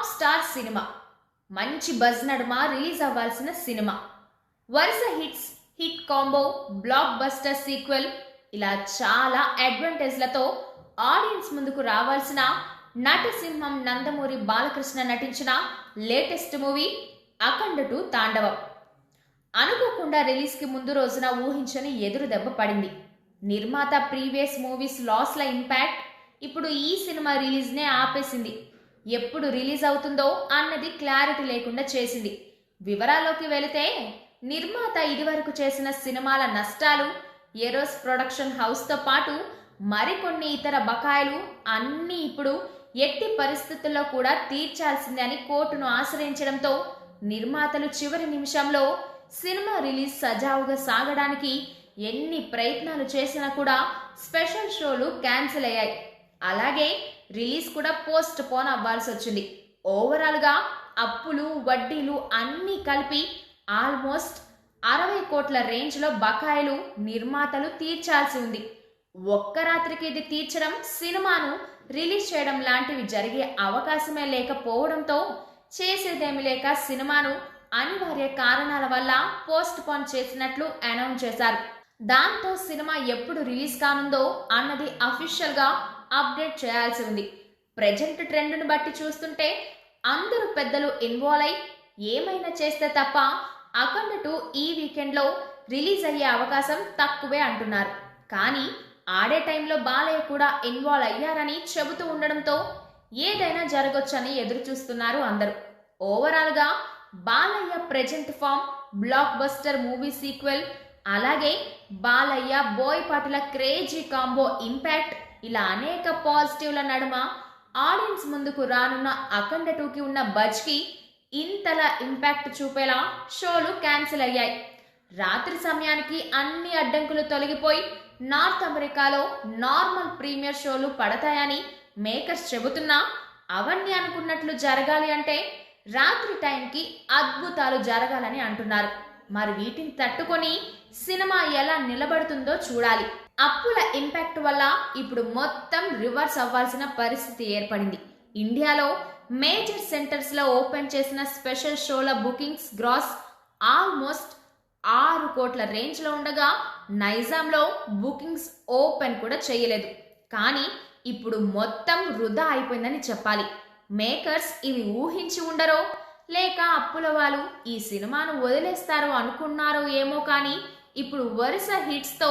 Top star cinema. మంచి buzz నడుమ release అవ్వాల్సిన సినిమా. వరుస hits hit combo blockbuster sequel ఇలా చాలా అడ్వాంటేజ్లతో ఆడియన్స్ ముందుకు రావాల్సిన నటసింహం నందమూరి బాలకృష్ణ నటించిన లేటెస్ట్ మూవీ అఖండ టు తాండవం. అనుకోకుండా రిలీజ్కి ముందు రోజున ఊహించని ఎదురు దెబ్బ పడింది. నిర్మాత ప్రీవియస్ మూవీస్ లాస్ల ఇంపాక్ట్ ఇప్పుడు ఈ సినిమా రిలీజ్నే ఆపేసింది. ఎప్పుడు రిలీజ్ అవుతుందో అన్నది క్లారిటీ లేకుండా చేసింది. వివరాల్లోకి వెళితే నిర్మాత ఇదివరకు చేసిన సినిమాల నష్టాలు ఎరోస్ ప్రొడక్షన్ హౌస్తో పాటు మరికొన్ని ఇతర బకాయిలు అన్నీ ఇప్పుడు ఎట్టి పరిస్థితుల్లో కూడా తీర్చాల్సిందే అని కోర్టును ఆశ్రయించడంతో నిర్మాతలు చివరి నిమిషంలో సినిమా రిలీజ్ సజావుగా సాగడానికి ఎన్ని ప్రయత్నాలు చేసినా కూడా స్పెషల్ షోలు క్యాన్సిల్ అయ్యాయి. అలాగే రిలీజ్ కూడా పోస్ట్ పోన్ అవ్వాల్సి వచ్చింది. ఓవరాల్గా అప్పులు వడ్డీలు అన్నీ కలిపి ఆల్మోస్ట్ అరవై కోట్ల రేంజ్లో బకాయిలు నిర్మాతలు తీర్చాల్సి ఉంది. ఒక్క రాత్రికి ఇది తీర్చడం సినిమాను రిలీజ్ చేయడం లాంటివి జరిగే అవకాశమే లేకపోవడంతో చేసేదేమి లేక సినిమాను అనివార్య కారణాల వల్ల పోస్ట్ పోన్ చేసినట్లు అనౌన్స్ చేశారు. దాంతో సినిమా ఎప్పుడు రిలీజ్ కానుందో అన్నది అఫీషియల్గా అప్డేట్ చేయాల్సి ఉంది. ప్రజెంట్ ట్రెండ్ను బట్టి చూస్తుంటే అందరూ పెద్దలు ఇన్వాల్వ్ అయి ఏమైనా చేస్తే తప్ప అఖండ టూ ఈ వీకెండ్లో రిలీజ్ అయ్యే అవకాశం తక్కువే అంటున్నారు. కానీ ఆడే టైంలో బాలయ్య కూడా ఇన్వాల్వ్ అయ్యారని చెబుతూ ఉండడంతో ఏదైనా జరగొచ్చని ఎదురు చూస్తున్నారు అందరూ ఓవరాల్గా Balayya present form blockbuster movie sequel అలాగే బాలయ్య బోయపాటిల క్రేజీ కాంబో ఇంపాక్ట్ ఇలా అనేక పాజిటివ్ల నడుమ ఆడియన్స్ ముందుకు రానున్న అఖండ టూకి ఉన్న బజ్కి ఇంతలా ఇంపాక్ట్ చూపేలా షోలు క్యాన్సిల్ అయ్యాయి. రాత్రి సమయానికి అన్ని అడ్డంకులు తొలగిపోయి నార్త్ అమెరికాలో నార్మల్ ప్రీమియర్ షోలు పడతాయని మేకర్స్ చెబుతున్నా అవన్నీ అనుకున్నట్లు జరగాలి అంటే రాత్రి టైంకి అద్భుతాలు జరగాలని అంటున్నారు. మరి వీటిని తట్టుకొని సినిమా ఎలా నిలబడుతుందో చూడాలి. అప్పుల ఇంపాక్ట్ వల్ల ఇప్పుడు మొత్తం రివర్స్ అవ్వాల్సిన పరిస్థితి ఏర్పడింది. ఇండియాలో మేజర్ సెంటర్స్లో ఓపెన్ చేసిన స్పెషల్ షోల బుకింగ్స్ గ్రాస్ ఆల్మోస్ట్ ఆరు కోట్ల రేంజ్లో ఉండగా నైజాంలో బుకింగ్స్ ఓపెన్ కూడా చేయలేదు. కానీ ఇప్పుడు మొత్తం వృధా అయిపోయిందని చెప్పాలి. మేకర్స్ ఇవి ఊహించి ఉండరో? లేక అప్పుల వాళ్ళు ఈ సినిమాను వదిలేస్తారో అనుకున్నారో ఏమో కానీ ఇప్పుడు వరుస హిట్స్తో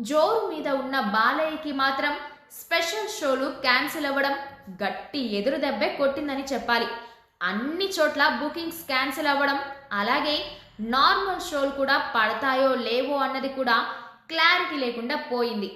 జోరు మీద ఉన్న బాలయ్యకి మాత్రం స్పెషల్ షోలు క్యాన్సిల్ అవ్వడం గట్టి ఎదురు దెబ్బే కొట్టిందని చెప్పాలి. అన్ని చోట్ల బుకింగ్స్ క్యాన్సిల్ అవ్వడం అలాగే నార్మల్ షోలు కూడా పడతాయో లేవో అన్నది కూడా క్లారిటీ లేకుండా పోయింది.